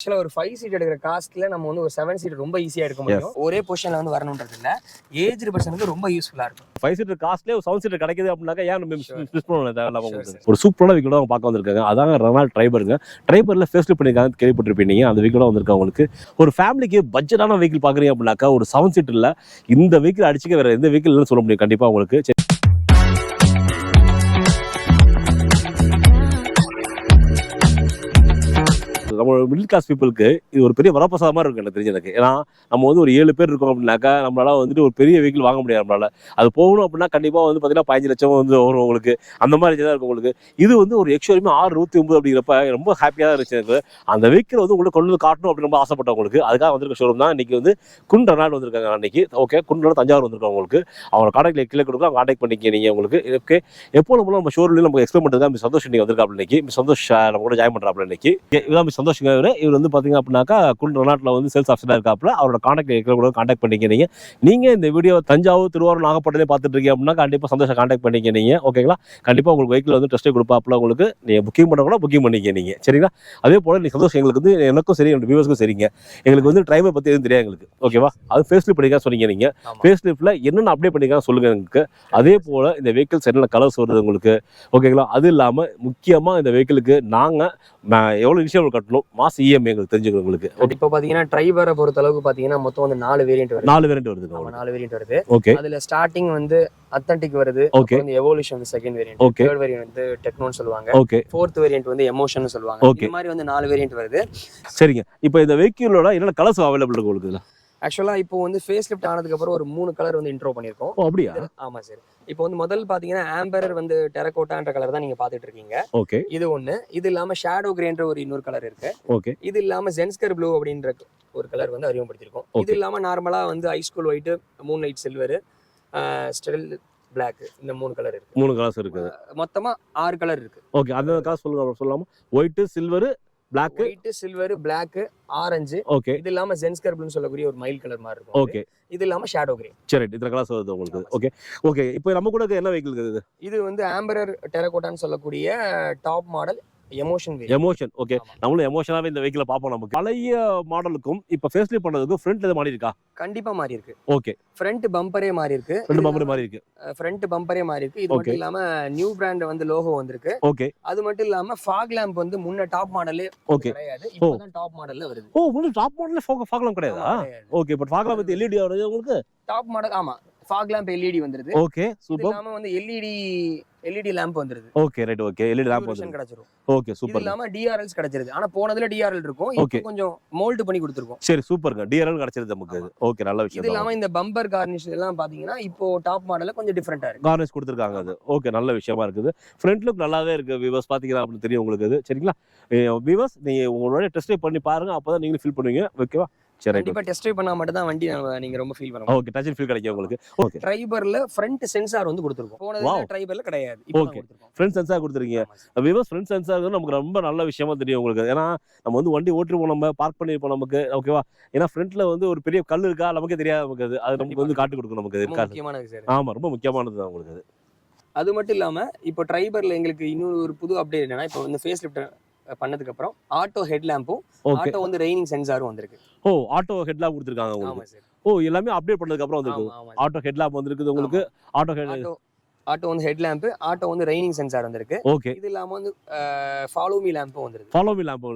ஆக்சுவலா ஒரு five seat எடுக்கிற காஸ்ட்ல நம்ம வந்து ஒரு செவன் சீட் ரொம்ப ஈஸியா எடுக்க முடியும். ஒரே பொசிஷன்ல வந்து வரணுன்றது இல்ல. ஏஜ் பர்சனுக்கு ரொம்ப யூஸ்ஃபுல்லா இருக்கும். ஃபைவ் சீட்டர் காஸ்ட்லேயே ஒரு செவன் சீட்டர் கிடைக்குது அப்படின்னாக்கா ஏன் நம்ம. மிஸ் பண்ணணும் தேவையில்லாம ஒரு சூப்பரான வீக்கோட அவங்க பார்க்க வந்திருக்காங்க. அதாங்க ரெனால் ட்ரைபருங்க ட்ரைபரில் ஃபேஸ் பண்ணியிருக்காங்க கேள்விப்பட்டிருப்பீங்க அந்த வீக்கோட வந்திருக்காங்க உங்களுக்கு ஒரு ஃபேமிலிக்கு பட்ஜெட்டான வெஹிக்கிள் பார்க்குறீங்க அப்படின்னாக்கா ஒரு செவன் சீட்டரில் இந்த வெஹிக்கிள் அடிச்சுக்க வேற எந்த வெஹிக்கிள் இல்லைன்னு சொல்ல முடியும். கண்டிப்பாக உங்களுக்கு. நம்ம மிடில் கிளாஸ் பீப்புளுக்கு இது ஒரு பெரிய வரப்பிரசாதமாக மாதிரி எனக்கு தெரிஞ்ச எனக்கு. ஏன்னா நம்ம வந்து ஒரு ஏழு பேர் இருக்கோம் அப்படின்னாக்கா நம்மளால வந்துட்டு ஒரு பெரிய வெஹிக்கிள் வாங்க முடியாது நம்மளால. அது போகணும் அப்படின்னா கண்டிப்பாக வந்து பார்த்தீங்கன்னா பதினஞ்சு லட்சம் வந்து வரும் உங்களுக்கு. அந்த மாதிரி தான் இருக்கும் உங்களுக்கு. இது வந்து ஒரு எக்ஸ்ட்ரீமே ஆறு நூற்றி ஒன்பது அப்படிங்கிறப்ப ரொம்ப ஹாப்பியாக இருந்துச்சு எனக்கு. அந்த வெஹிக்கிள் வந்து உங்களுக்கு கொண்டு வந்து காட்டணும் அப்படின்னு ரொம்ப ஆசைப்பட்டேன் உங்களுக்கு. அதுக்காக வந்திருக்க ஷோரூம் தான். இன்னைக்கு வந்து குன்ற ரெனால்டு வந்திருக்காங்க அன்னைக்கு. ஓகே குன்ற தஞ்சாவூர் வந்திருக்காங்க உங்களுக்கு. அவங்க காண்டாக்ட் கீழே கொடுக்கலாம். காண்டாக்ட் பண்ணிக்க நீங்கள் உங்களுக்கு. ஓகே எப்போ நம்ம நம்ம ஷோரூம்ல எக்ஸ்பிளைன் பண்ணுறதுக்கு மிஸ் சந்தோஷ் நீங்கள் வந்திருக்காப்ல இன்னைக்கு. மிஸ் சந்தோஷ் நம்ம கூட ஜாயின் பண்ணுறாப்ல இன்னைக்கு. இதான் மிஸ் சந்தோஷங்க இவர். இவர் வந்து பார்த்தீங்க அப்படின்னாக்கா குன்ற நாட்டில் வந்து சேல்ஸ் ஆஃபீஸராக இருக்காப்ல அவரோட காண்டாக்ட் கீழே கூட காண்டாக்ட் பண்ணிக்க நீங்கள் நீங்கள் இந்த வீடியோ தஞ்சாவூர் திருவாரூர் நாகப்பட்டினே பார்த்துட்டு இருக்கீங்க அப்படின்னா கண்டிப்பாக சந்தோஷம் காண்டாக்ட் பண்ணிக்க நீங்கள் ஓகேங்களா கண்டிப்பாக உங்களுக்கு வெஹிக்கிள் வந்து டெஸ்ட்டே கொடுப்பாப்புல உங்களுக்கு. நீங்கள் புக்கிங் பண்ண கூட புக்கிங் பண்ணிக்க நீங்கள் சரிங்களா? அதே போல் நீ சந்தோஷம் எங்களுக்கு வந்து எனக்கும் சரி என்னோட வியூவர்ஸ்க்கும் சரிங்க. எங்களுக்கு வந்து டிரைவர் பற்றி எதுவும் தெரியாது எங்களுக்கு. ஓகேவா அது ஃபேஸ் லிஃப்ட் பண்ணிக்க சொன்னீங்க நீங்கள். ஃபேஸ் லிஃப்ட்டில் என்னென்ன அப்டேட் பண்ணிக்கலாம் சொல்லுங்கள் எங்களுக்கு. அதே போல் இந்த வெஹிக்கிள்ஸ் என்னென்ன கலர்ஸ் வருது உங்களுக்கு? ஓகேங்களா அது இல்லாமல் முக்கியமாக இந்த வெஹிக்கிளுக்கு நாங்கள் எவ்வளோ இனிஷியல் கட்டணும்? மாச இஎம்ஐ எங்களுக்கு தெரிஞ்சுக்கணும் உங்களுக்கு ஓகே இப்போ பாத்தீங்கன்னா ட்ரைவரை பொறுத்த அளவுக்கு பாத்தீங்கன்னா மொத்தம் வந்து நாலு வேரியன்ட் வருது. நாலு வேரியன்ட் உங்களுக்கு. நாலு வேரியன்ட் வருது. ஓகே அதுல ஸ்டார்டிங் வந்து அத்தன்டிக் வருது. ஓகே வந்து எவோல்யூஷன் வந்து second variant Okay. Third variant வந்து டெக்னோன்னு சொல்லுவாங்க. ஓகே ஃபோர்த் வேரியன்ட் வந்து எமோஷன் சொல்லுவாங்க. இந்த மாதிரி வந்து நாலு வேரியன்ட் வருது. சரிங்க. இப்போ இந்த வெஹிக்கிளோட என்னென்ன கலர்ஸ் அவைலபிள் இருக்கு உங்களுக்கு இதுல? ஆக்சுவலா இப்போ வந்து ஃபேஸ் லிஃப்ட் ஆனதுக்கு அப்புறம் ஒரு மூணு கலர் வந்து இன்ட்ரோ பண்ணிருக்கோம் ஓ அப்படியா? ஆமா சார் இப்போ வந்து முதல் பாத்தீங்கன்னா ஆம்பர் வந்து டெரகோட்டான்ற கலர் தான் நீங்க பாத்துட்டு இருக்கீங்க ஓகே. இது ஒண்ணு. இது இல்லாம ஷேடோ கிரேன்ற ஒரு இன்னொரு கலர் இருக்கு. ஓகே. இது இல்லாம ஜென்ஸ்கர் ப்ளூ அப்படின்ற ஒரு கலர் வந்து அறிமுகப்படுத்திருக்கோம் இது Okay. இல்லாம நார்மலா வந்து high school white moon light silver steel black இந்த மூணு கலர் இருக்கு. மூணு கலர்ஸ் இருக்குது. மொத்தமா ஆறு கலர் இருக்கு. ஓகே அந்த கலர் சொல்லுங்க சொல்லாமா. White silver black white silver black orange okay இது இல்லாம ஜென்ஸ்கர் ப்ளூன்னு சொல்லக்கூடிய ஒரு மைல் கலர் மாதிரி இருக்கும் ஓகே இது இல்லாம ஷேடோ கிரே சரி இத்தனை கலர்ஸ் வருது உங்களுக்கு. ஓகே ஓகே இப்போ நம்ம கூட என்ன வெஹிக்கிள் இருக்குது இது? வந்து ஆம்பரர் டெரகோட்டான்னு சொல்லக்கூடிய top model emotion emotion okay. நம்மளும் எமோஷனாவே இந்த வெஹிக்கிள பார்ப்போம் நமக்கு. பழைய மாடலுக்கும் இப்போ ஃபேஸ்லிப் பண்ணதுக்கும் ஃப்ரண்ட் எது மாறி இருக்கா கண்டிப்பா மாறி இருக்கு ஓகே ஃப்ரண்ட் பம்பரே மாறி இருக்கு ரெண்டு பம்பர் மாறி இருக்கு ஃப்ரண்ட் பம்பரே மாறி இருக்கு இது. மட்டும் இல்லாம நியூ பிராண்ட் வந்து லோகோ வந்திருக்கு. ஓகே அது மட்டும் இல்லாம ஃபாக் லேம்ப் வந்து முன்ன டாப் மாடல்லே ஓகே கிடையாது. இப்பதான் டாப் மாடல்ல வருது. ஓ உங்களுக்கு டாப் மாடல்ல ஃபோக பார்க்கலாம் கிடையாதா? ஓகே பட் பார்க்கலாம் பத்தி எல்இடி வருது உங்களுக்கு? டாப் மாடல் ஆமா. ஃபாக் லேம்ப் எல்இடி வந்துருது. ஓகே இது சூப்பர் இல்லாம வந்து எல்இடி எல்இடி லேம்ப் வந்துருது. Okay right okay LED lamp வந்து கிடைச்சிரும். ஓகே இது சூப்பர் இல்லாம டிஆர்எல்ஸ் கிடைச்சிருது. ஆனா போனதுல டிஆர்எல் இருக்கும். இப்போ கொஞ்சம் மோல்ட் பண்ணி கொடுத்துருக்கோம். சரி சூப்பருங்க டிஆர்எல் கிடைச்சிருது நமக்கு. ஓகே நல்ல இது விஷயம் தான். இல்லாம இந்த பம்பர் கார்னிஷ் எல்லாம் பாத்தீங்கன்னா இப்போ டாப் மாடல்ல கொஞ்சம் டிஃப்ரெண்டா இருக்கு. கார்னிஷ் கொடுத்துருக்காங்க அது. ஓகே நல்ல விஷயமா இருக்குது. ஃப்ரண்ட் லுக் நல்லாவே இருக்கு விவர்ஸ் பாத்தீங்கன்னா அப்படின்னு தெரியும் உங்களுக்கு இது. சரிங்களா? விவர்ஸ் நீங்க உங்களோட டெஸ்ட் பண்ணி பாருங்க. அப்பதான் நீங்களும் ஃபீல் பண்ணுவீங்க. ஓகேவா சரி கண்டிப்பா டெஸ்ட் ட்ரைவ் பண்ணா மட்டும் தான் வண்டி நீங்க ரொம்ப ஃபீல் பண்ணலாம் ஓகே டச் ஃபீல் கிடைக்கும் உங்களுக்கு. ஓகே ட்ரைபர்ல ஃப்ரண்ட் சென்சார் வந்து கொடுத்துருக்கோம். Wow. ட்ரைபர்ல கிடையாது. Okay. ஃப்ரண்ட் சென்சார் கொடுத்துருக்கீங்க. விவர்ஸ் ஃப்ரண்ட் சென்சார் நமக்கு ரொம்ப நல்ல விஷயமா தெரியும் உங்களுக்கு. ஏன்னா நம்ம வந்து வண்டி ஓட்டிருப்போம் நம்ம பார்க் பண்ணிருப்போம் நமக்கு. ஓகேவா ஏன்னா ஃப்ரண்ட்ல வந்து ஒரு பெரிய கல் இருக்கா? நமக்கே தெரியாது நமக்கு அது. அது நமக்கு வந்து காட்டு கொடுக்கும் நமக்கு முக்கியமானது சார் ஆமா ரொம்ப முக்கியமானது தான் உங்களுக்கு அது. அது மட்டும் இல்லாம இப்போ ட்ரைபர்ல எங்களுக்கு இன்னொரு புது அப்டேட் என்னன்னா இப்போ வந்து ஃபேஸ் லிஃப்ட் பண்ணதுக்கு அப்புறம் ஆட்டோ ஹெட் லேம்பும் ஆட்டோ வந்து ரெய்னிங் சென்சாரும் வந்திருக்கு. ஓ ஆட்டோ ஹெட்லாம்ப் கொடுத்துருக்காங்க ஆமா உங்களுக்கு ஓ எல்லாமே அப்டேட் பண்ணதுக்கு அப்புறம் வந்திருக்கு ஆட்டோ ஹெட்லாம்ப் வந்திருக்குது உங்களுக்கு? ஆட்டோ ஹெட் ஆட்டோ வந்து ஹெட் லேம்ப் ஆட்டோ வந்து ரெய்னிங் சென்சார் வந்திருக்கு. ஓகே இது இல்லாம வந்து ஃபாலோ மீ லேம்பும் வந்துருக்கு follow me lamp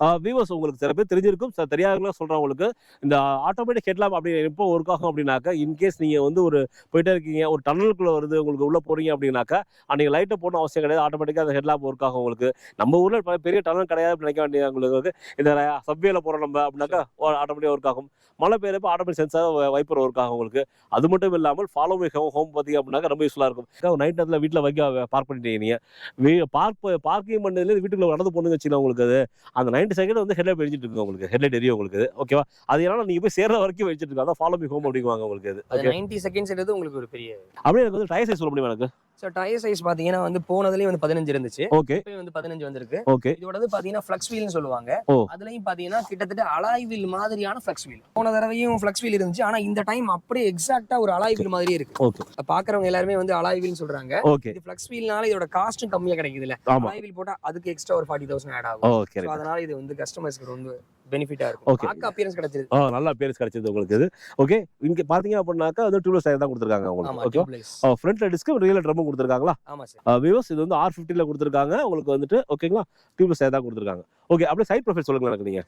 sir. Viewers உங்களுக்கு சில பேர் தெரிஞ்சிருக்கும். சில தெரியாதவங்களா சொல்றவங்களுக்கு இந்த ஆட்டோமேட்டிக் ஹெட்லாம்ப் அப்படி எப்போ ஒர்க் ஆகும் அப்படின்னாக்கா இன்கேஸ் நீங்க வந்து ஒரு போயிட்டே இருக்கீங்க ஒரு டனலுக்குள்ள வருது உங்களுக்கு உள்ள போறீங்க அப்படின்னாக்கா அன்னைக்கு லைட்டை போடணும் அவசியம் கிடையாது. ஆட்டோமேட்டிக்கா அந்த ஹெட்லாம்ப் ஒர்க் ஆகும் உங்களுக்கு. நம்ம ஊர்ல பெரிய டனல் கிடையாது நினைக்க வேண்டிய உங்களுக்கு இந்த சப்வேல போறோம் நம்ம அப்படின்னாக்கா ஆட்டோமேட்டிக் ஒர்க் ஆகும். மழை பெய்யறப்ப ஆட்டோமேட்டிக் சென்சார் வைப்பர் ஒர்க் ஆகும் உங்களுக்கு. அது மட்டும் இல்லாமல் ஃபாலோ மீ ஹோம் ஹோம் பார்த்தீங்க அப்படின்னாக்கா ரொம்ப யூஸ்ஃபுல்லாக இருக்கும். நைட் நேரத்தில் வீட்டில் வைக்க பார்க் பண்ணிட்டீங்க நீங்கள் பார்க் பார்க்கிங் பண்ணதுல வீட்டுக்குள்ள நடந்து போகணும்னு வச்சுக்கலாம் உங்களுக்கு அது. அந்த 90 செகண்ட் வந்து ஹெட்லைட் எரிஞ்சிட்டு இருக்கு உங்களுக்கு. ஹெட்லைட் எரியும் உங்களுக்கு. ஓகேவா அது ஏன்னா நீங்க போய் சேர்ற வரைக்கும் வச்சுட்டு இருக்கு. அதான் ஃபாலோ மீ ஹோம் அப்படிங்குவாங்க உங்களுக்கு அது. நைன்டி செகண்ட்ஸ் உங்களுக்கு ஒரு பெரிய அப்படியே எனக்கு வந்து டயர் சைஸ் சொல்ல முடியுமா எனக்கு? ஸோ டயர் சைஸ் பாத்தீங்கன்னா வந்து போனதுலயும் வந்து பதினஞ்சு இருந்துச்சு. ஓகே வந்து பதினஞ்சு வந்திருக்கு. ஓகே இதோட வந்து பாத்தீங்கன்னா ஃபிளக்ஸ் வீல்னு சொல்லுவாங்க. அதுலயும் பாத்தீங்கன்னா கிட்டத்தட்ட அலாய் வீல் மாதிரியான ஃபிளக்ஸ் வீல் போன தடவையும் ஃபிளக்ஸ் வீல் இருந்துச்சு. ஆனா இந்த டைம் அப்படியே எக்ஸாக்ட்டா ஒரு அலாய் வீல் மாதிரியே இருக்கு. ஓகே பாக்குறவங்க எல்லாருமே வந்து அலாய் வீல்னு சொல்றாங்க. ஓகே இது ஃபிளக்ஸ் வீல்னால இதோட காஸ்ட்டும் கம்மியா கிடைக்குதுல ஆமா. அலாய் வீல் போட்டா அதுக்கு எக்ஸ்ட்ரா ஒரு ஃபார்ட்டி தௌசண்ட் ஆட் ஆகும். அதனால இது வந்து கஸ்டமர்ஸ்க்கு ரொம்ப பெனிஃபிட்டா இருக்கும். பார்க்க அப்பியரன்ஸ் கிடைச்சது ஆ நல்ல பேர்ஸ் கிடைச்சது உங்களுக்கு இது. ஓகே இங்க பாத்தீங்க அப்படின்னாக்கா வந்து டியூப்லெஸ் டயர் தான் கொடுத்துருக்காங்க உங்களுக்கு. ஓகே ஃப்ரண்ட்ல டிஸ்க் ரியல் ட்ரம்மும் கொடுத்துருக்காங்களா? ஆமா சார் வியூஸ் இது வந்து ஆர் ஃபிஃப்டில கொடுத்துருக்காங்க. உங்களுக்கு வந்துட்டு ஓகேங்களா டியூப்லெஸ் டயர் தான் கொடுத்துருக்காங்க. ஓகே அப்படியே சைட் ப்ரொஃபைல் சொல்லுங்க எனக்கு நீங்க.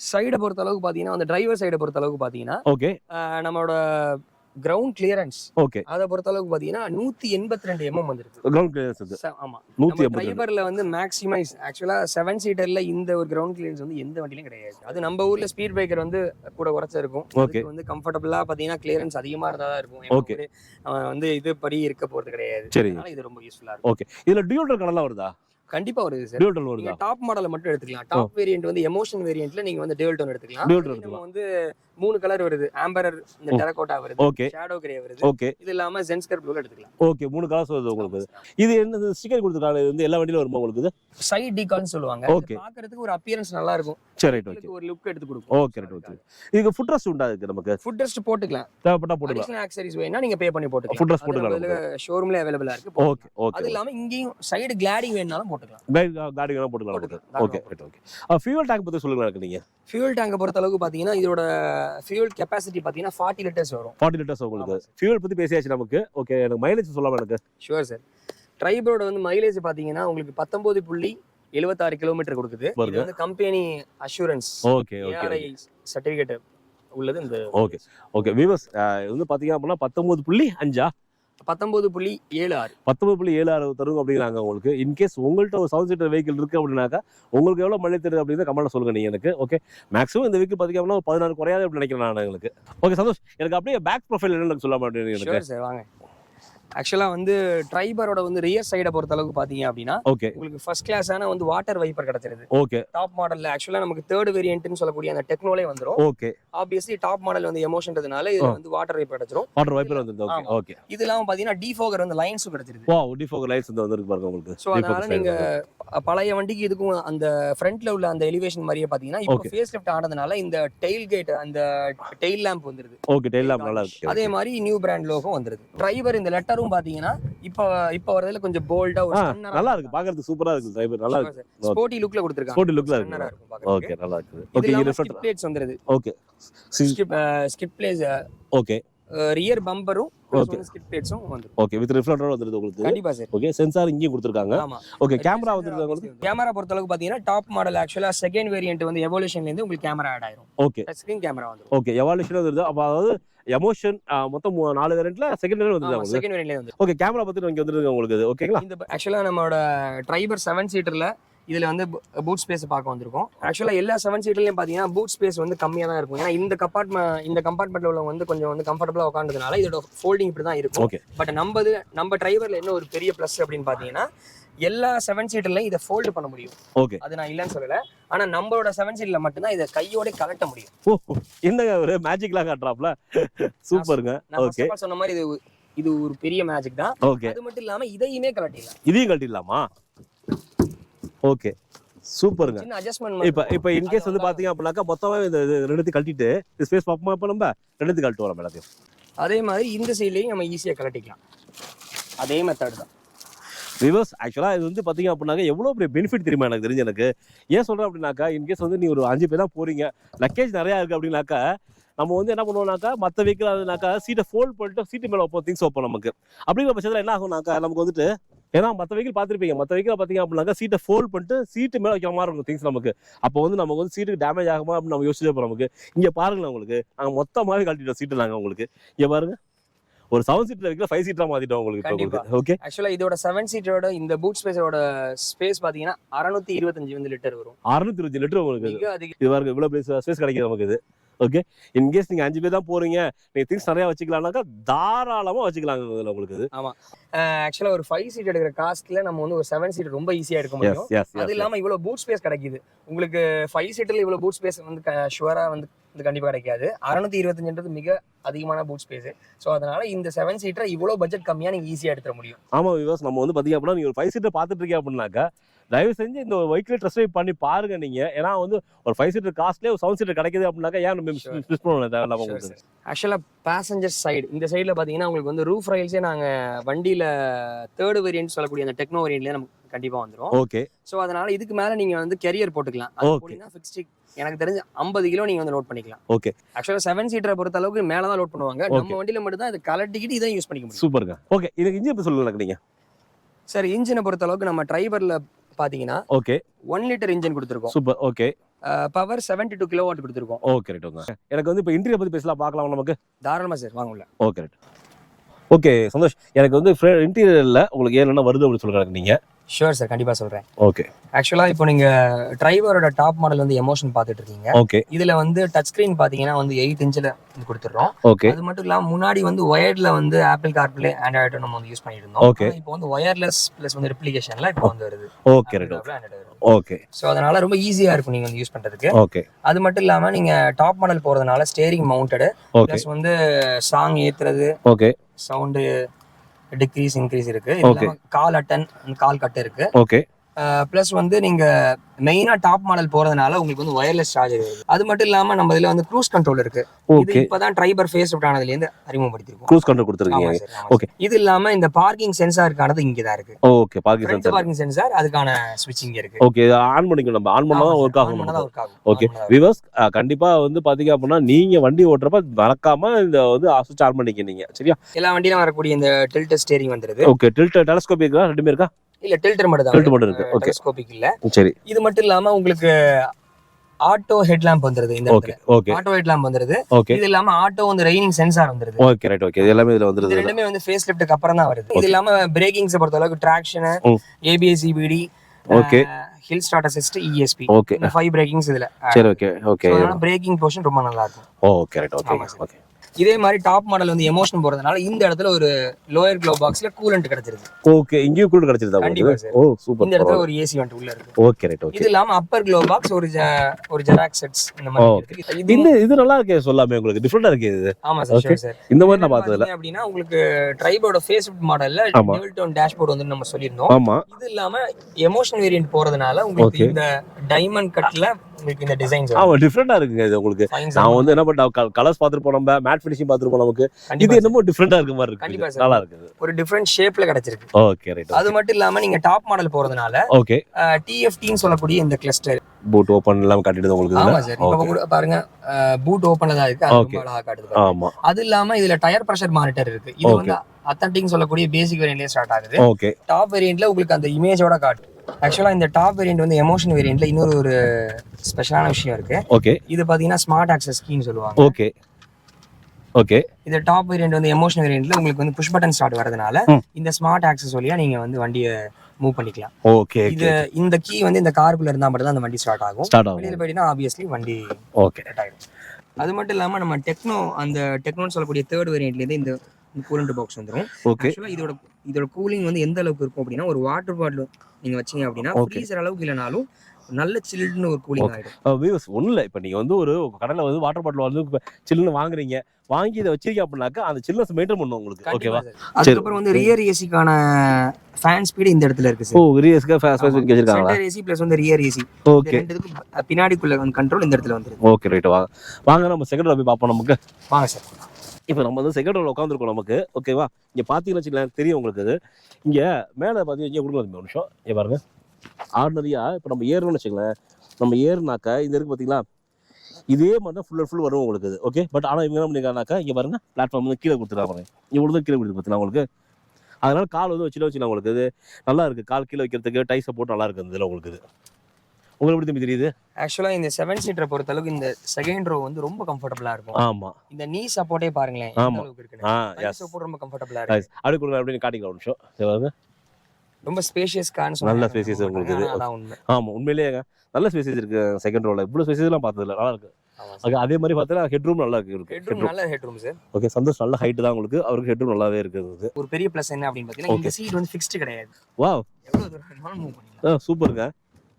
சைடை பொறுத்த அளவுக்கு பாத்தீங்கன்னா அந்த டிரைவர் சைடை பொறுத்த அளவுக்கு பாத்தீங்கன்னா ஓகே நம்மளோட கிரவுண்ட் கிளியரன்ஸ் ஓகே அதை பொறுத்த அளவுக்கு பாத்தீங்கன்னா நூத்தி எண்பத்தி ரெண்டு எம்எம் வந்துருக்கு. கிரவுண்ட் கிளியரன்ஸ் ச- ஆமா. நூத்தி டிரைவர்ல வந்து மேக்ஸிமைஸ் ஆக்சுவலா செவன் சீட்டர்ல இந்த ஒரு கிரவுண்ட் கிளியரன்ஸ் வந்து எந்த வண்டியிலும் கிடையாது. அது நம்ம ஊர்ல ஸ்பீட் பிரேக்கர் வந்து கூட குறைச்சா இருக்கும். அதுக்கு வந்து கம்ஃபர்டபுளா பாத்தீங்கன்னா கிளியரன்ஸ் அதிகமா இருந்தா தான் இருக்கும். அவன் வந்து இது படி இருக்க போறது கிடையாது. அதனால இது ரொம்ப யூஸ்ஃபுல்லா இருக்கும். ஓகே இதுல டியூட்டல் கடலாம் வருதா? கண்டிப்பா வருது சார் நீங்க வருதா? டாப் மாடலை மட்டும் எடுத்துக்கலாம். டாப் வேரியன்ட் வந்து எமோஷன் வேரியன்ட்ல நீங்க வந்து டேல் டோன் எடுத்துக்கலாம். நம்ம. வந்து மூணு கலர் வருது. ஆம்பரர் இந்த. டெரகோட்டா வருது. ஓகே ஷேடோ கிரே வருது. ஓகே இது இல்லாம ஜென்ஸ்கர் ப்ளூல எடுத்துக்கலாம். ஓகே மூணு கலர்ஸ் வருது உங்களுக்கு. இது என்ன ஸ்டிக்கர் கொடுத்துருக்காங்க இது வந்து எல்லா வண்டியிலும் வருமா உங்களுக்கு? இது சைட் டீகால்னு சொல்லுவாங்க. இது பாக்குறதுக்கு ஒரு அப்பியரன்ஸ் நல்லா இருக்கும். சரி ரைட் ஓகே ஒரு லுக் எடுத்து கொடுக்கும் ஓகே ரைட் ஓகே இதுக்கு ஃபுட் ரெஸ்ட் உண்டா இருக்கு நமக்கு? ஃபுட் ரெஸ்ட் போட்டுக்கலாம். தேவைப்பட்டா போட்டுக்கலாம். அடிஷனல் ஆக்சரிஸ் வேணா நீங்க பே பண்ணி போட்டுக்கலாம். ஃபுட் ரெஸ்ட் போட்டுக்கலாம் ஷோரூம்ல அவைலபிளா இருக்கு. ஓகே ஓகே அது இல்லாம இங்கேயும் சைடு கிளாடிங் வேணாலும் போட்டுக்கலாம். காடி வேணா போட்டுக்கலாம். Okay right okay fuel tank பத்தி சொல்லுங்க நீங்க. ஃபியூல் டேங்கை பொறுத்த அளவுக்கு பாத்தீங்கன்னா இதோட ஃபியூல் கெப்பாசிட்டி பாத்தீங்கன்னா ஃபார்ட்டி லிட்டர்ஸ் வரும். ஃபார்ட்டி லிட்டர்ஸ் உங்களுக்கு. ஃபியூல் பத்தி பேசியாச்சு நமக்கு. ஓகே எனக்கு மைலேஜ் சொல்லாம எனக்கு. ஷுவர் சார் ட்ரைபரோட வந்து மைலேஜ் பாத்தீங்கன்னா உங்களுக்கு பத்தொன்பது புள்ளி எழுபத்தாறு கிலோமீட்டர் கொடுக்குது. இது. வந்து company assurance okay okay ARI certificate உள்ளது இந்த ஓகே ஓகே வீவர்ஸ் இது வந்து பாத்தீங்க அப்படின்னா பத்தொன்பது புள்ளி அஞ்சா? பத்தொன்பது புள்ளி ஏழு ஆறு. பத்தொன்பது புள்ளி ஏழு ஆறு தரும் அப்படிங்கிறாங்க உங்களுக்கு. இன்கேஸ் உங்கள்கிட்ட ஒரு செவன் சீட்டர் வெஹிக்கிள் இருக்கு அப்படின்னாக்கா உங்களுக்கு எவ்வளவு மழை தருது அப்படின்னு கமெண்ட்ல சொல்லுங்க நீங்க எனக்கு ஓகே மேக்ஸிமம் இந்த வெஹிக்கிள் ஒரு பதினாறு குறையாது அப்படின்னு நினைக்கிறேன் நான் உங்களுக்கு. ஓகே சந்தோஷ் எனக்கு அப்படியே பேக் ப்ரொஃபைல் என்னன்னு சொல்ல மாட்டேங்க எனக்கு. வாங்க. ஆக்சுவலா வந்து ட்ரைபரோட வந்து ரியர் சைடை பொறுத்த அளவுக்கு பாத்தீங்க அப்படின்னா ஓகே உங்களுக்கு ஃபர்ஸ்ட் கிளாஸான வந்து வாட்டர் வைப்பர் கிடைச்சிருது. ஓகே டாப் மாடல்ல ஆக்சுவலா நமக்கு தேர்ட் வேரியன்ட்னு சொல்லக்கூடிய அந்த டெக்னோலே வந்துரும். ஓகே ஆப்வியஸ்லி டாப் மாடல் வந்து எமோஷன்றதுனால இதுல ஆ. வந்து வாட்டர் வைப்பர் கிடைச்சிரும். வாட்டர் வைப்பர் வந்து ஓகே இது இல்லாம பாத்தீங்கன்னா டிஃபோகர் வந்து லைன்ஸும் கிடைச்சிருது. வா டிஃபோக் லைட்ஸ் வந்து வந்திருக்கு பாருங்க உங்களுக்கு. சோ அதனால நீங்க பழைய வண்டிக்கு இதுக்கும் அந்த ஃப்ரண்ட்ல உள்ள அந்த எலிவேஷன் மாதிரியே பாத்தீங்கன்னா இப்போ. ஃபேஸ் லிஃப்ட் ஆனதுனால இந்த டெயில் கேட் அந்த டெயில் லேம்ப் வந்துருது. ஓகே டெய்ல் லேம்ப் நல்லா இருக்கு. அதே மாதிரி நியூ பிராண்ட் லோகோ வந்துருது. டிரைவர் இந்த லெட்டரும் பாத்தீங்கன்னா இப்போ இப்போ வரதுல கொஞ்சம் போல்டா ஒரு நல்லா இருக்கு. பாக்குறதுக்கு சூப்பரா இருக்கு டிரைவர் நல்லா இருக்கு. ஸ்போர்ட்டி லுக்ல கொடுத்திருக்காங்க. ஸ்போர்ட்டி லுக்ல இருக்கு. ஓகே நல்லா இருக்குது. இது ஓகே இது skid plates வந்துருது. Okay skid plates okay rear பம்பரும் Okay. Skid பிளேட்ஸும் வந்துரும் ஓகே வித் ரிஃப்ளெக்டர் வந்துருது. உங்களுக்கு. கண்டிப்பா சார் ஓகே சென்சார் இங்கேயும் கொடுத்துருக்காங்க. ஆமா. ஓகே கேமரா வந்துருக்கு உங்களுக்கு? கேமரா பொறுத்த அளவுக்கு பாத்தீங்கன்னா டாப் மாடல் ஆக்சுவலா செகண்ட் வேரியன்ட் வந்து எவல்யூஷன்ல இருந்து உங்களுக்கு கேமரா ஆட் ஆயிரும். ஓகே ஸ்கிரீன் கேமரா வந்துரும். ஓகே எவாலுஷன் வந்துருது? அப்போ அதாவது எமோஷன் மொத்தம் நாலு வேரியன்ட்ல செகண்ட் வேரியன்ட் வந்துருது உங்களுக்கு. செகண்ட் வேரியன்ட்ல வந்து ஓகே கேமரா பத்தி இங்க வந்துருங்க உங்களுக்கு. ஓகேங்களா இந்த ஆக்சுவலா நம்மளோட ட்ரைபர் செவன் சீட்டர்ல இதுல வந்து பூட் ஸ்பேஸ் பார்க்க வந்திருக்கோம். ஆக்சுவலா எல்லா செவன் சீட்டர்லயும் பாத்தீங்கன்னா பூட் ஸ்பேஸ் வந்து கம்மியா தான் இருக்கும். ஏன்னா இந்த கம்பார்ட்மெண்ட் இந்த கம்பார்ட்மெண்ட்ல உள்ளவங்க வந்து கொஞ்சம் வந்து கம்ஃபர்டபுளா உட்காந்ததுனால இதோட ஃபோல்டிங் இப்படி தான் இருக்கும் பட் நம்ம நம்ம டிரைவர்ல என்ன ஒரு பெரிய ப்ளஸ் அப்படின்னு பாத்தீங்கன்னா எல்லா செவன் சீட்டர்லயும் இதை ஃபோல்டு பண்ண முடியும். ஓகே அது நான் இல்லைன்னு சொல்லல. ஆனா நம்மளோட செவன் சீட்ல மட்டும்தான் இதை கையோட கலட்ட முடியும். என்னங்க ஒரு மேஜிக்லாம் காட்டுறாப்ல? சூப்பருங்க ஓகே சொன்ன மாதிரி இது இது ஒரு பெரிய மேஜிக் தான். ஓகே அது மட்டும் இல்லாம இதையுமே கலட்டிடலாம் இதையும் கட்டிடலாமா ஓகே சூப்பருங்க இப்ப இப்ப இன்கேஸ் வந்து பாத்தீங்க அப்படின்னாக்கா மொத்தமா இந்த ரெண்டுத்தையும் கழட்டிட்டு ஸ்பேஸ் பார்ப்போமா இப்ப நம்ம ரெண்டுத்தையும் கழட்டு வரோம் எல்லாத்தையும். அதே மாதிரி இந்த சைட்லயும் நம்ம ஈஸியா கலட்டிக்கலாம் அதே மெத்தட் தான். ரிவர்ஸ் ஆக்சுவலாக இது வந்து பார்த்தீங்க அப்படின்னாக்கா எவ்வளோ பெரிய பெனிஃபிட் தெரியுமா எனக்கு தெரிஞ்சு எனக்கு? ஏன் சொல்கிறேன் அப்படின்னாக்கா இன்கேஸ் வந்து நீ ஒரு அஞ்சு பேர் தான் போகிறீங்க லக்கேஜ் நிறையா இருக்கு அப்படின்னாக்கா நம்ம வந்து என்ன பண்ணுவோம்னாக்கா மற்ற வெஹிக்கிள் அதுனாக்கா சீட்டை ஃபோல்ட் பண்ணிட்டு சீட்டு மேலே வைப்போம் திங்ஸ் வைப்போம் நமக்கு. அப்படிங்கிற பட்சத்தில் என்ன ஆகும்னாக்கா நமக்கு வந்துட்டு ஏன்னா மற்ற வெஹிக்கிள் பார்த்துருப்பீங்க மற்ற வெஹிக்கிள் பார்த்தீங்க அப்படின்னாக்கா சீட்டை ஃபோல்ட் பண்ணிட்டு சீட்டு மேலே வைக்கிற மாதிரி இருக்கும் திங்ஸ் நமக்கு. அப்போ வந்து நமக்கு வந்து சீட்டுக்கு டேமேஜ் ஆகுமா அப்படின்னு நம்ம யோசிச்சு போகிறோம் நமக்கு. இங்கே பாருங்களேன் உங்களுக்கு நாங்கள் மொத்தமாகவே கழட்டிட்டோம் சீட்டு நாங்கள் உங்களுக்கு. இங்கே பாருங்கள் ஒரு செவன் சீட்டில் வைக்கல ஃபைவ் சீட்டாக மாற்றிட்டோம் உங்களுக்கு ஓகே ஆக்சுவலா இதோட செவன் சீட்டரோட இந்த பூட் ஸ்பேஸோட ஸ்பேஸ் பாத்தீங்கன்னா அறுநூத்தி இருபத்தஞ்சு வந்து லிட்டர் வரும். அறுநூத்தி இருபது லிட்டர் உங்களுக்கு இது. மிக அதிக இது பாருங்க இவ்வளோ பிளேஸ் ஸ்பேஸ் கிடைக்குது நமக்கு இது. ஓகே இன்கேஸ் நீங்கள் அஞ்சு பேர் தான் போறீங்க நீங்கள் திங்ஸ் நிறையா வச்சுக்கலாம்னாக்கா தாராளமாக வச்சுக்கலாங்க இதில் உங்களுக்கு இது. ஆக்சுவலா ஒரு ஃபைவ் சீட் எடுக்கிற காஸ்ட்ல நம்ம வந்து ஒரு செவன் சீட் ரொம்ப ஈஸியா எடுக்க முடியும். அது இல்லாம இவ்வளவு பூட் ஸ்பேஸ் கிடைக்குது. உங்களுக்கு ஃபைவ் சீட்டர்ல இவ்வளவு பூட் ஸ்பேஸ் வந்து ஷுவரா வந்து இது கண்டிப்பா கிடைக்காது. அறுநூத்தி இருபத்தஞ்சுன்றது மிக அதிகமான பூட் ஸ்பேஸ் ஸோ அதனால இந்த செவன் சீட்டரை இவ்வளவு பட்ஜெட் கம்மியா நீங்க ஈஸியா எடுத்துட முடியும். ஆமா விவாஸ் நம்ம வந்து பாத்தீங்க அப்படின்னா நீங்க ஒரு ஃபைவ் சீட்டர் பார்த்துட்டு இருக்கீங்க அப்படின்னாக்கா தயவு செஞ்சு இந்த வெஹிக்கிள் ட்ரெஸ் ட்ரைவ் பண்ணி பாருங்க நீங்க. ஏன்னா வந்து ஒரு ஃபைவ் சீட்டர் காஸ்ட்லேயே ஒரு செவன் சீட்டர் கிடைக்குது அப்படின்னாக்கா ஏன் நம்ம. மிஸ் பண்ணணும் தேவையில்லாம உங்களுக்கு? ஆக்சுவலா பேசஞ்சர் சைடு இந்த சைடுல பாத்தீங்கன்னா உங்களுக்கு வந்து ரூஃப் ரைல்ஸே நாங்க வண்டியில தேர்ட் வேரியன்ட் சொல்லக்கூடிய அந்த டெக்னோ வேரியன்ட்லயே நமக்கு கண்டிப்பா வந்துரும். ஓகே ஸோ அதனால இதுக்கு மேல நீங்க வந்து கெரியர் போட்டுக்கலாம். அது Okay. எனக்கு தெரிஞ்சு ஐம்பது கிலோ நீங்க வந்து லோட் பண்ணிக்கலாம். Okay. ஆக்சுவலா செவன் சீட்டரை பொறுத்த அளவுக்கு மேல தான் லோட் பண்ணுவாங்க. நம்ம வண்டியில மட்டும் தான் இது கலட்டிக்கிட்டு இதை யூஸ் பண்ணிக்க முடியும். சூப்பருங்க ஓகே இதுக்கு இன்ஜின் பத்தி சொல்லுங்க நீங்க சார் இன்ஜினை பொறுத்த அளவுக்கு நம்ம டிரைவர்ல பாத்தீங்கன்னா ஓகே ஒன் லிட்டர் இன்ஜின் கொடுத்துருக்கோம். Super okay power seventy two kilowatt கொடுத்துருக்கோம். ஓகே ரைட் ஓகே எனக்கு வந்து இப்போ இன்டீரியர் பத்தி பேசலாம் பார்க்கலாம் நமக்கு? தாராளமா சார் வாங்க உள்ள. Okay right okay Santhosh. எனக்கு வந்து இன்டீரியர்ல உங்களுக்கு என்னென்ன வருது அப்படின்னு சொல்லுங்க எனக்கு ஷூர் சார் கண்டிப்பா சொல்றேன். ஓகே ஆக்சுவலா இப்போ நீங்க டிரைவரோட டாப் மாடல் வந்து எமோஷன் பார்த்துட்டு இருக்கீங்க ஓகே இதுல வந்து டச் ஸ்கிரீன் பாத்தீங்கன்னா வந்து எயிட் இன்ச்ல கொடுத்துறோம் ஓகே அது மட்டும் இல்லாம முன்னாடி வந்து ஒயர்ட்ல வந்து ஆப்பிள் கார்ப்ளே ஆண்ட்ராய்டு நம்ம வந்து யூஸ் பண்ணிட்டு இருந்தோம். ஆனா இப்போ வந்து ஒயர்லெஸ் பிளஸ் வந்து ரெப்ளிகேஷன்ல இப்போ வந்து வருது. ஓகே ஓகே ஸோ அதனால ரொம்ப ஈஸியா இருக்கும் நீங்க வந்து யூஸ் பண்றதுக்கு. ஓகே அது மட்டும் இல்லாம நீங்க டாப் மாடல் போறதுனால ஸ்டேரிங் மவுண்டடு ஓகே பிளஸ் வந்து சாங் ஏத்துறது ஓகே சவுண்டு டிக்ரீஸ் இன்க்ரீஸ் இருக்கு. கால் அட்டன் கால் கட்டு இருக்கு. ஓகே ப்ளஸ் வந்து நீங்க மெயினா டாப் மாடல் போறதுனால உங்களுக்கு வந்து ஒயர்லெஸ் சார்ஜர் வருது அது மட்டும் இல்லாம நம்ம இதுல வந்து க்ரூஸ் கண்ட்ரோல் இருக்கு. ஓகே இப்பதான் ட்ரைபர் ஃபேஸ் அவுட் ஆனதுல இருந்து அறிமுகப்படுத்திருக்கோம். க்ரூஸ் கண்ட்ரோல் கொடுத்துருக்கீங்க. sir. இது இல்லாம இந்த பார்க்கிங் சென்சாருக்கானது இங்க தான் இருக்கு. Okay parking sensor parking sensor அதுக்கான ஸ்விட்சிங் இருக்கு. ஓகே இதை ஆன் பண்ணிக்கணும் நம்ம. ஆன் பண்ணா தான் ஒர்க் ஆகும் ஓகே on பண்ணா தான் விவர்ஸ் கண்டிப்பா வந்து பாத்தீங்க அப்படின்னா நீங்க வண்டி ஓட்டுறப்ப மறக்காம இந்த வந்து சுவிட்ச் ஆன் பண்ணிக்க சரியா? எல்லா வண்டியிலும் வரக்கூடிய இந்த டில்ட் ஸ்டேரிங் வந்துருது. ஓகே டில்ட் டெலஸ்கோப் இருக்கா ரெண்டுமே இருக்கா? இல்ல டில்டர் மட்டும் டில்ட் தான் மட்டும் இருக்கு. ஓகே டெலிஸ்கோபிக் இல்ல. சரி. இது மட்டும் இல்லாம உங்களுக்கு ஆட்டோ ஹெட்லாம்ப் வந்துருது இந்த ஓகே ஓகே ஆட்டோ ஹெட்லாம்ப் வந்துருது. ஓகே இது இல்லாம ஆட்டோ வந்து ரெய்னிங் சென்சார் வந்துருது. ஓகே ரைட் ஓகே இது எல்லாமே இதுல இது வந்துருது ரெண்டுமே வந்து ஃபேஸ் லிஃப்ட்டுக்கு அப்புறம் தான் வருது. இது இல்லாம பிரேக்கிங்ஸ் பொறுத்த அளவுக்கு traction. ABS CBD Okay. Hill start assist ESP okay five brakings இதுல. சரி ஓகே ஓகே பிரேக்கிங் போர்ஷன் ரொம்ப நல்லா இருக்கும். Okay right okay. ஓகே இதே மாதிரி டாப் மாடல் வந்து எமோஷன் போறதுனால இந்த இடத்துல ஒரு லோயர் க்ளோ பாக்ஸ்ல கூலண்ட் கிடைச்சிருக்கு ஓகே இங்கேயும் கூட கிடைச்சிருதா கண்டிப்பா. ஓ இந்த சூப்பர் இடத்துல ஒரு ஏசி வந்துட்டு உள்ள இருக்கு. ஓகே ரைட் ஓகே இது இல்லாம அப்பர் க்ளோ பாக்ஸ் ஒரு ஒரு ஜெராக்ஸ் செட்ஸ் இந்த மாதிரி இது இந்த இது நல்லா இருக்கே சொல்லாமே உங்களுக்கு. டிஃப்ரெண்டா இருக்கு இது. ஆமா சார். சார் இந்த மாதிரி நான் பார்த்ததுல அப்படின்னா உங்களுக்கு ட்ரைபோட ஃபேஸ் மாடல்ல. டெவில் டோன் டேஷ்போர்ட் வந்து நம்ம சொல்லியிருந்தோம். ஆமா. இது இல்லாம எமோஷன் வேரியன்ட் போறதுனால உங்களுக்கு. இந்த டைமண்ட் கட்ல உங்களுக்கு இந்த டிசைன்ஸ் ஆமா டிஃப்ரெண்டா இருக்குங்க இது உங்களுக்கு. நான் வந்து என்ன பண்ண கலர்ஸ் பார்த்துருப்போம் நம்ம மேட் ஃபினிஷிங் பார்த்துருப்போம் நமக்கு. இது என்னமோ டிஃப்ரெண்டா இருக்க மாதிரி இருக்கு. நல்லா இருக்குது. ஒரு டிஃப்ரெண்ட் ஷேப்ல கிடைச்சிருக்கு. ஓகே ரைட் அது மட்டும் இல்லாம நீங்க டாப் மாடல் போறதுனால ஓகே டிஎஃப்டின்னு சொல்லக்கூடிய இந்த கிளஸ்டர் பூட் ஓபன் எல்லாம் காட்டிடுது உங்களுக்கு ஆமா சார் இப்ப பாருங்க பூட் ஓபன்ல தான் இருக்கு. அது அழகா காட்டுது. ஆமா. அது இல்லாம இதுல டயர் பிரஷர் மானிட்டர் இருக்கு. இது. வந்து அத்தன்டிக் சொல்லக்கூடிய பேசிக் வேரியன்ட்லயே ஸ்டார்ட் ஆகுது. ஓகே டாப் வேரியன்ட்ல உங்களுக்கு அந்த இமேஜோட காட்டும். ஆக்சுவலா இந்த டாப் வேரியன்ட் வந்து எமோஷன் வேரியன்ட்ல இன்னொரு ஒரு ஸ்பெஷலான விஷயம் இருக்கு. ஓகே இது பாத்தீங்கன்னா ஸ்மார்ட் ஆக்சஸ் கீன்னு சொல்லுவாங்க. ஓகே ஓகே இது டாப் வேரியன்ட் வந்து எமோஷன் வேரியன்ட்ல உங்களுக்கு வந்து புஷ் பட்டன் ஸ்டார்ட் வரதுனால. இந்த ஸ்மார்ட் ஆக்சஸ் வழியா நீங்க வந்து வண்டியை மூவ் பண்ணிக்கலாம். ஓகே இது இந்த கீ வந்து இந்த காருக்குள்ள இருந்தா மட்டும் தான் அந்த வண்டி ஸ்டார்ட் ஆகும். ஸ்டார்ட் வெளியில ஆகும் போயிட்டீங்கன்னா ஆப்வியஸ்லி வண்டி ஓகே ஆயிடும். அது மட்டும் இல்லாம நம்ம டெக்னோ அந்த டெக்னோன்னு சொல்லக்கூடிய தேர்ட் வேரியன்ட்ல இருந்து இந்த கூலண்ட் பாக்ஸ் வந்துரும். ஓகே இதோட இதோட கூலிங் வந்து எந்த அளவுக்கு இருக்கும் அப்படின்னா ஒரு வாட்டர் பாட்டில் நீங்க வச்சீங்க அப்படின்னா. ஃப்ரீசர் அளவுக்கு இல்லைனாலும் நல்ல சில்லுன்னு ஒரு கூலிங் ஆயிடும். வியூஸ் ஒன்றும் இல்லை. இப்போ நீங்கள் வந்து ஒரு கடையில் வந்து வாட்டர் பாட்டில் வந்து சில்லுன்னு வாங்குறீங்க. வாங்கி இதை வச்சிருக்கீங்க அப்படின்னாக்கா அந்த சில்னஸ் மெயின்டைன் பண்ணும் உங்களுக்கு. ஓகேவா. அதுக்கப்புறம் வந்து ரியர் ஏசிக்கான ஃபேன் ஸ்பீடு இந்த இடத்துல இருக்கு ஓ சார் ரியஸ்க்கு ஃபேஸ் ஃபேஸ் வச்சிருக்காங்களா? சென்டர் ஏசி பிளஸ் வந்து ரியர் ஏசி ஓகே ரெண்டுத்துக்கும் பின்னாடிக்குள்ள வந்து கண்ட்ரோல் இந்த இடத்துல வந்துருது. ஓகே ரைட் வாங்க வாங்க நம்ம செகண்ட் போய் பார்ப்போம் நமக்கு. வாங்க சார் இப்போ நம்ம வந்து செகண்ட் ரோல உட்காந்துருக்கோம் நமக்கு. ஓகேவா இங்கே பார்த்தீங்கன்னு வச்சுக்கலாம் தெரியும் உங்களுக்கு அது. இங்கே மேலே பார்த்தீங்கன்னா இங்கே கொடுக்கலாம் ஒரு நிமிஷம். இங்கே பாருங்க. ஆர்டினரியாக இப்போ நம்ம ஏறணும்னு வச்சுங்களேன் நம்ம ஏறுனாக்கா இந்த இருக்கு பார்த்தீங்களா இதே மாதிரி தான் ஃபுல் அண்ட் ஃபுல் வரும் உங்களுக்கு இது ஓகே பட் ஆனால் இவங்க என்ன பண்ணிருக்காங்கனாக்கா இங்கே பாருங்க பிளாட்ஃபார்ம் வந்து கீழே கொடுத்துருக்காங்க இவ்வளோ தான் கீழே கொடுத்து பார்த்தீங்களா உங்களுக்கு? அதனால கால் வந்து வச்சுட்டு வச்சுக்கலாம் உங்களுக்கு இது நல்லா இருக்கு. கால் கீழே வைக்கிறதுக்கு டை சப்போர்ட் நல்லா இருக்குது இதில் உங்களுக்கு இது உங்களுக்கு எப்படி தம்பி தெரியுது? ஆக்சுவலா இந்த செவன் சீட்டரை பொறுத்த அளவுக்கு இந்த செகண்ட் ரோ வந்து ரொம்ப கம்ஃபர்டபுளா இருக்கும். ஆமா. இந்த நீ சப்போர்ட்டே பாருங்களேன் எந்த ஆமா. அளவுக்கு இருக்குன்னு. ஆ Thigh எஸ் support ரொம்ப கம்ஃபர்டபுளா இருக்கு. அப்படி கொடுங்க அப்படின்னு காட்டிக்கலாம் ஒரு நிமிஷம். ரொம்ப ஸ்பேஷியஸ் கான்னு நல்ல spacious உங்களுக்கு இது. அதான் உண்மை. ஆமா உண்மையிலேயே நல்ல ஸ்பேசஸ் இருக்கு செகண்ட் ரோல இவ்வளவு ஸ்பேசஸ்லாம் பார்த்ததுல நல்லா இருக்கு. அது மாதிரி பார்த்தா ஹெட்ரூம் நல்லா இருக்கு. ஹெட்ரூம் ஹெட்ரூம் நல்ல ஹெட்ரூம் சார் ஓகே சந்தோஷ் நல்ல ஹைட் தான் உங்களுக்கு. அவருக்கு ஹெட்ரூம் நல்லாவே இருக்குது. ஒரு பெரிய ப்ளஸ் என்ன அப்படின்னு பாத்தீங்கன்னா இந்த சீட் வந்து ஃபிக்ஸ்டு கிடையாது. வாவ் எவ்வளவு தூரம் சூப்பருங்க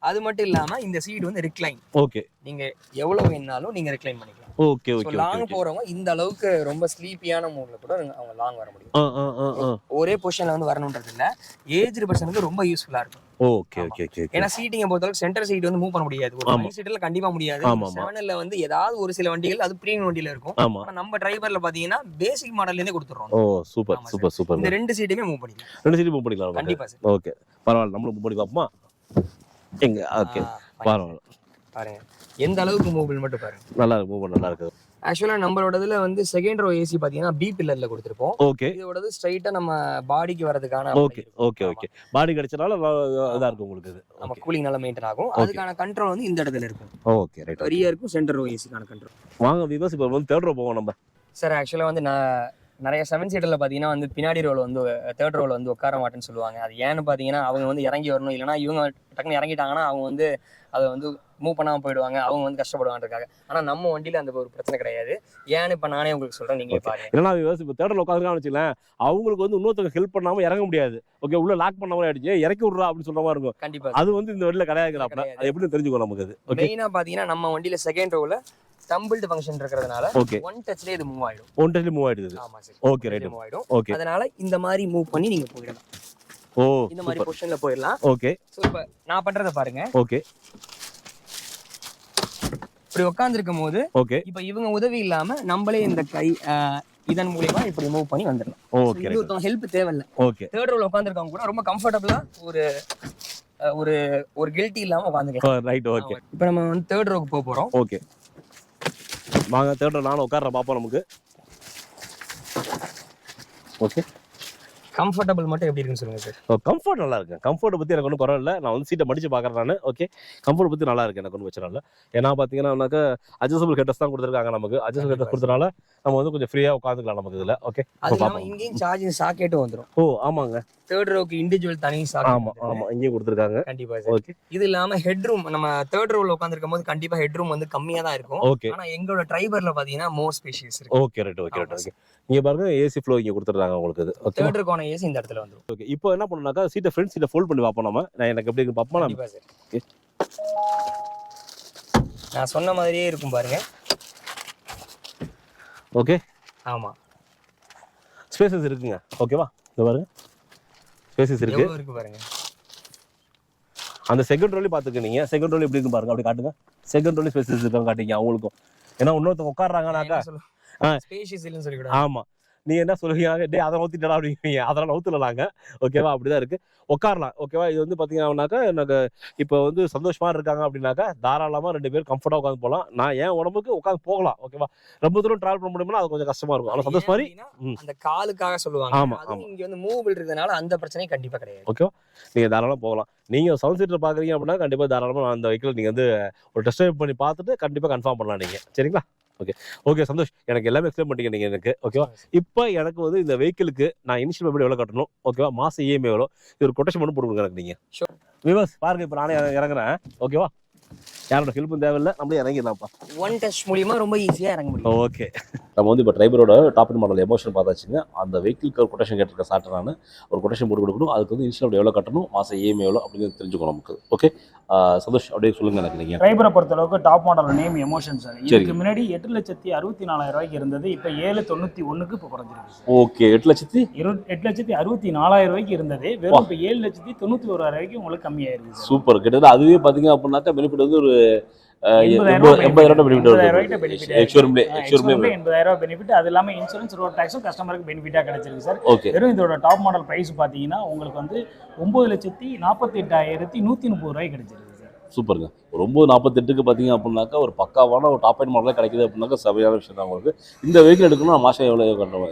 அது மட்டும் இல்லாம இந்த சீட் வந்து ரிக்ளைன் ஓகே நீங்க எவ்வளவு வேணாலும் நீங்க ரிக்ளைன் பண்ணிக்கலாம். ஓகே ஓகே லாங் போறவங்க இந்த அளவுக்கு ரொம்ப ஸ்லீப்பியான மூட்ல கூட அவங்க லாங் வர முடியும். ஒரே பொசிஷன்ல வந்து வரணுன்றது இல்ல. ஏஜ்டு பர்சனுக்கு ரொம்ப யூஸ்ஃபுல்லா இருக்கும். ஓகே ஓகே ஓகே ஏன்னா சீட்டிங்க பொறுத்தளவுக்கு சென்டர் சீட் வந்து மூவ் பண்ண முடியாது. ஒரு சீட்ல கண்டிப்பா முடியாது. ஆமா, ஆமா. செவனில் வந்து ஏதாவது ஒரு சில வண்டிகள் அது ப்ரீமியம் வண்டியில இருக்கும். ஆனா நம்ம டிரைவர்ல பாத்தீங்கன்னா பேசிக் மாடல்ல இருந்தே கொடுத்துறோம் ஓ சூப்பர் சூப்பர் சூப்பர் இந்த ரெண்டு சீட்டுமே மூவ் பண்ணிக்கலாம். ரெண்டு சீட் மூவ் பண்ணிக்கலாம் கண்டிப்பா ஓகே பரவாயில்ல நம்மளும் மூவ் பண்ணி பார்ப்போமா? எங்க ஓகே. பரவாயில்ல. பாருங்க. எந்த அளவுக்கு மூவபிள் மட்டும் பாருங்க. நல்லா இருக்கு மூவ்மெண்ட் நல்லா இருக்குது ஆக்சுவலாக நம்மளோடதுல வந்து செகண்ட் ரோ ஏசி பார்த்தீங்கன்னா பி பில்லர்ல கொடுத்துருப்போம். ஓகே. இதோடது ஸ்ட்ரைட்டா நம்ம பாடிக்கு வரதுக்கான ஓகே ஓகே ஓகே. பாடி கிடைச்சனால நல்லா இதா இருக்கு உங்களுக்கு இது. நம்ம கூலிங் நல்லா மெயின்டைன் ஆகும். அதுக்கான கண்ட்ரோல் வந்து இந்த இடத்துல இருக்கும். ஓகே ரைட் பெரிய இருக்கும் சென்டர் ரோ ஏசிக்கான கண்ட்ரோல் வாங்க விவஸ் இப்போ வந்து தேர்ட் ரோ போவோம் நம்ம. சார் ஆக்சுவலாக வந்து நான் நிறைய செவன் சீட்டரில் பார்த்தீங்கன்னா வந்து பின்னாடி ரோல் வந்து தேர்ட் ரோல் வந்து உட்கார மாட்டேன்னு சொல்லுவாங்க. அது ஏன்னு பார்த்தீங்கன்னா அவங்க வந்து இறங்கி வரணும். இல்லைனா இவங்க டக்குன்னு இறங்கிட்டாங்கன்னா அவங்க வந்து அதை வந்து மூவ் பண்ணாமல் போயிடுவாங்க. அவங்க வந்து கஷ்டப்படுவான்றதுக்காக ஆனால் நம்ம வண்டியில் அந்த ஒரு பிரச்சனை கிடையாது. ஏன்னு இப்போ நானே உங்களுக்கு சொல்கிறேன் நீங்கள் பாருங்க. இல்லைனா விவஸ் இப்போ தேர்ட் ரோ உட்காந்துருக்கான்னு வச்சுக்கலாம் அவங்களுக்கு வந்து இன்னொருத்தவங்க ஹெல்ப் பண்ணாம இறங்க முடியாது. ஓகே உள்ள லாக் பண்ண மாதிரி ஆயிடுச்சு. இறக்கி விட்றா அப்படின்னு சொல்ற மாதிரி இருக்கும். கண்டிப்பாக அது வந்து இந்த வண்டியில கிடையாது. அது எப்படி தெரிஞ்சுக்கோ நமக்கு அது? மெயினாக பார்த்தீங்கன்னா நம்ம வண்டியில் செகண்ட் ரோவில் டம்பிள்டு ஃபங்க்ஷன் இருக்கிறதுனால ஒன் டச்லேயே இது மூவ் ஆகிடும் ஒன் டெஸ்ட்ல மூவ் ஆயிடுது. சார் ஓகே ரைட் மூவ் ஆகிடும் ஓகே அதனால இந்த மாதிரி மூவ் பண்ணி நீங்கள் போயிடலாம். ஓ இந்த மாதிரி பொசிஷனில் போயிடலாம். ஓகே ஸோ இப்போ நான் பண்ணுறதை பாருங்க. ஓகே இப்படி உட்காந்துருக்கும் போது ஓகே இப்போ இவங்க உதவி இல்லாம நம்மளே இந்த கை இதன் மூலியமா இப்படி மூவ் பண்ணி வந்துடலாம். ஓகே ரைட் இன்னொருத்தவங்க ஹெல்ப் தேவையில்ல. ஓகே தேர்ட் ரோல உட்காந்துருக்கவங்க கூட ரொம்ப கம்ஃபர்டபுளா ஒரு ஒரு ஒரு கில்ட்டி இல்லாம உட்காந்துக்கலாம் ரைட் ஓகே இப்போ நம்ம வந்து தேர்ட் ரோக்கு போக போறோம். ஓகே வாங்க தேட்டர் நானும் உட்கார்றேன். பாப்போம் நமக்கு. ஓகே. கம்ஃபர்டபுள் மட்டும் எப்படி இருக்குன்னு சொல்லுங்க சார் கம்ஃபர்ட் நல்லா இருக்கு. கம்ஃபர்ட் பத்தி எனக்கு ஒன்றும் குறை இல்லை. நான் வந்து சீட்டை மடிச்சு பார்க்குறேன் நான். ஓகே கம்ஃபர்ட் பத்தி நல்லா இருக்கு. எனக்கு ஒன்றும் பிரச்சனை இல்லை. ஏன்னா பார்த்தீங்கன்னா அட்ஜஸ்டபிள் ஹெட்டர்ஸ் தான் கொடுத்துருக்காங்க நமக்கு. அட்ஜஸ்டபிள் ஹெட்டர்ஸ் கொடுத்தனால நம்ம வந்து கொஞ்சம் ஃப்ரீயாக உட்காந்துக்கலாம் நமக்கு இதில். ஓகே. இங்கேயும் சார்ஜிங் சாக்கெட்டும் வந்துரும். ஓ ஆமாங்க. தேர்ட் ரோக்கு இண்டிவிஜுவல் தனி ஆமா சாக்கெட் ஆமா. இங்கேயும் கொடுத்துருக்காங்க. கண்டிப்பா ஓகே இது இல்லாம ஹெட் ரூம் நம்ம தேர்ட் ரோல உட்காந்துருக்கும் போது கண்டிப்பா ஹெட் ரூம் வந்து கம்மியா தான் இருக்கும். ஓகே ஆனா எங்களோட டிரைவர்ல பாத்தீங்கன்னா மோர் ஸ்பேஷியஸ் இருக்கு. Okay right okay right okay இங்கே பாருங்க ஏசி ஃப்ளோ இங்கே கொடுத்துருக்காங்க உங்களுக்கு இது. தேர்ட் ரோக்கான ஏசி இந்த இடத்துல வந்துரும். ஓகே இப்போ என்ன பண்ணணும்னாக்கா சீட்டை ஃப்ரண்ட் சீட்டை ஃபோல்ட் பண்ணி பார்ப்போம் நம்ம நான் எனக்கு எப்படி இருக்கு பார்ப்போம் நம்ம கண்டிப்பா சார் நான் சொன்ன மாதிரியே இருக்கும் பாருங்க. ஓகே ஆமா. ஸ்பேசஸ் இருக்குங்க. ஓகேவா இந்த பாருங்க. ஸ்பேசஸ் இருக்கு. இருக்கு பாருங்க. அந்த செகண்ட் ரோலி பார்த்துக்க நீங்க. செகண்ட் ரோலி எப்படி இருக்கு பாருங்க. அப்படி காட்டுங்க. செகண்ட் ரோலி ஸ்பேசஸ் இருக்காங்க காட்டுங்க அவங்களுக்கும். ஏன்னா இன்னொருத்தவங்க உட்காடுறாங்கனாக்கா. ஸ்பேஷியஸ் இல்லைன்னு சொல்லிக்கூடாது ஆமா. நீங்க என்ன சொல்லுவீங்க டே அதை நவுத்திட்டா அப்படிங்க அதெல்லாம் நவுத்துலாங்க ஓகேவா? அப்படிதான் இருக்கு. உட்காரலாம் ஓகேவா? இது வந்து பாத்தீங்கன்னாக்கா எனக்கு இப்போ வந்து சந்தோஷமா இருக்காங்க அப்படின்னாக்கா தாராளமா ரெண்டு பேரும் கம்ஃபர்டா உட்காந்து போகலாம் நான் என் உடம்புக்கு உட்காந்து போகலாம். ஓகேவா? ரொம்ப தூரம் டிராவல் பண்ண முடியுமா அது கொஞ்சம் கஷ்டமா இருக்கும். ஆனா சந்தோஷ் மாதிரி. அந்த காலுக்காக சொல்லுவாங்க. ஆமா, அதுவும் ஆமா. இங்க வந்து மூவபிள் இருக்கிறதுனால அந்த பிரச்சனையும் கண்டிப்பா கிடையாது. ஓகேவா? நீங்க தாராளமா போகலாம். நீங்க செவன் சீட்டர் பாக்குறீங்க அப்படின்னா கண்டிப்பா தாராளமா அந்த வெஹிக்கிள் நீங்க வந்து ஒரு டெஸ்ட் பண்ணி பார்த்துட்டு கண்டிப்பா கன்ஃபார்ம் பண்ணலாம் நீங்க. சரிங்களா? Okay okay Santhosh. எனக்கு எல்லாமே எக்ஸ்பிளைன் பண்ணிட்டீங்க எனக்கு. ஓகேவா இப்போ எனக்கு வந்து இந்த வெஹிக்கிளுக்கு நான் இனிஷியல் பேமெண்ட் எவ்வளோ கட்டணும்? ஓகேவா மாசம் இஎம்ஐ எவ்வளோ இது ஒரு கொட்டேஷன் மட்டும் போட்டு எனக்கு நீங்க. Sure. விவாஸ் பாருங்க இப்போ நானே இற- இறங்குறேன் ஓகேவா யாரோட ஹெல்ப்பும் தேவையில்லை நம்மளே இறங்கிடலாம்ப்பா. ஒன் டச் மூலியமா ரொம்ப ஈஸியா இறங்க முடியும். ஓகே நம்ம வந்து இப்போ டிரைவரோட டாப் அண்ட் மாடல் எமோஷன் பார்த்தாச்சுங்க. அந்த வெஹிக்கிளுக்கு ஒரு கொட்டேஷன் கேட்டிருக்க சாட்டை நான் ஒரு கொட்டேஷன் போட்டு கொடுக்கணும். அதுக்கு வந்து இன்ஸ்டால் எவ்வளோ கட்டணும் மாதம் இஎம்ஐ எவ்வளோ அப்படிங்கிறது தெரிஞ்சுக்கணும் நமக்கு. ஓகே சந்தோஷ் அப்படியே சொல்லுங்க எனக்கு நீங்கள் டிரைவரை பொறுத்தளவுக்கு top model name emotion sir. இதுக்கு. முன்னாடி எட்டு லட்சத்தி அறுபத்தி நாலாயிரம் ரூபாய்க்கு இருந்தது. இப்போ ஏழு தொண்ணூத்தி ஒண்ணுக்கு இப்போ குறைஞ்சிருக்கு. சார் ஓகே எட்டு லட்சத்தி? இரு எட்டு லட்சத்தி அறுபத்தி நாலாயிரம் ரூபாய்க்கு இருந்தது. வெறும் இப்போ ஏழு லட்சத்தி தொண்ணூத்தி ஓராயிரம் ரூபாய்க்கு உங்களுக்கு கம்மியாயிருக்கு சூப்பர். கிட்டத்தட்ட அதுவே பார்த்தீங்க அப்படின்னாக்கா பெனிஃபிட் வந்து ஒரு எண்பதாயிரம் பெனிஃபிட் அது இல்லாம இன்சூரன்ஸ் ரோட் டேக்ஸும் கஸ்டமருக்கு பெனிஃபிட்டா கிடைச்சிருக்கு சார் வெறும் இதோட டாப் மாடல் பிரைஸ் பாத்தீங்கன்னா உங்களுக்கு வந்து ஒன்பது லட்சத்தி நாற்பத்தி எட்டாயிரத்தி நூத்தி முப்பது ரூபாய் கிடைச்சிருக்கு. சார் சூப்பருங்க. ஒரு ஒம்பது நாற்பத்தெட்டுக்கு பார்த்தீங்க அப்படின்னாக்கா ஒரு பக்காவான ஒரு டாப் அண்ட் மாடலாக கிடைக்குது அப்படின்னாக்கா சபையான விஷயம் தான் உங்களுக்கு. இந்த வெஹிக்கிள் எடுக்கணும் மாதம் எவ்வளோ கட்டணும்?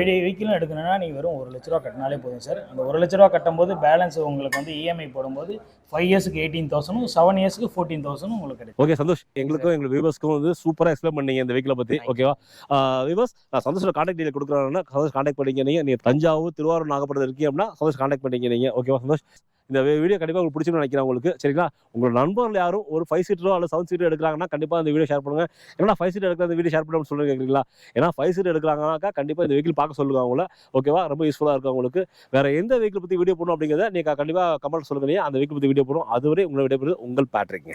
வெஹிக்கிளும் எடுக்கணும்னா நீங்கள் வெறும் ஒரு லட்ச ரூபா கட்டினாலே போதும் சார் அந்த ஒரு லட்ச ரூபா கட்டும்போது பேலன்ஸ் உங்களுக்கு வந்து இஎம்ஐ போடும்போது ஃபைவ் இயர்ஸ்க்கு எயிட்டீன் தௌசண்டும் செவன் இயர்ஸ்க்கு ஃபோர்டீன் தௌசண்டும் உங்களுக்கு கிடைக்கும். ஓகே சந்தோஷ். எங்களுக்கும் எங்களுக்கு வியூவர்ஸ்க்கும் வந்து சூப்பராக எக்ஸ்பிளைன் பண்ணீங்க இந்த வெஹிக்கிளை பற்றி. ஓகேவா வியூவர்ஸ் நான் சந்தோஷோட காண்டாக்ட் டீல் கொடுக்குறேன்னா சந்தோஷ் காண்டாக்ட் பண்ணிக்க. நீங்கள் நீங்கள் தஞ்சாவூர் திருவாரூர் நாகப்பட்டினம் இருக்கீங்க அப்படின்னா சந்தோஷ் காண்டாக்ட் பண்ணிக்க நீங்கள் ஓகேவா சந்தோஷ்? இந்த வீடியோ கண்டிப்பாக உங்களுக்கு பிடிச்சின்னு நினைக்கிறேன் உங்களுக்கு. சரிங்களா? உங்களோட நண்பர்கள் யாரும் ஒரு ஃபைவ் சீட்டரோ அல்லது செவன் சீட்டர் எடுக்கிறாங்கன்னா கண்டிப்பாக இந்த வீடியோ ஷேர் பண்ணுங்க. ஏன்னா ஃபைவ் சீட்டர் எடுக்கிற அந்த வீடியோ ஷேர் பண்ணணும்னு சொல்லுங்க கேட்குறீங்களா ஏன்னா ஃபைவ் சீட் எடுக்கிறாங்கனாக்கா கண்டிப்பாக இந்த வெஹிக்கிள் பார்க்க சொல்லுங்க அவங்கள. ஓகேவா ரொம்ப யூஸ்ஃபுல்லாக இருக்கும் உங்களுக்கு. வேற எந்த வெஹிக்கிள் பற்றி வீடியோ போடணும் அப்படிங்கிறத நீங்கள் கண்டிப்பாக கமெண்ட் சொல்லுங்க. அந்த வெஹிக்கிள் பற்றி வீடியோ போடணும். அதுவரை உங்களை விடைபெறுது உங்கள் பேட்ரிங்க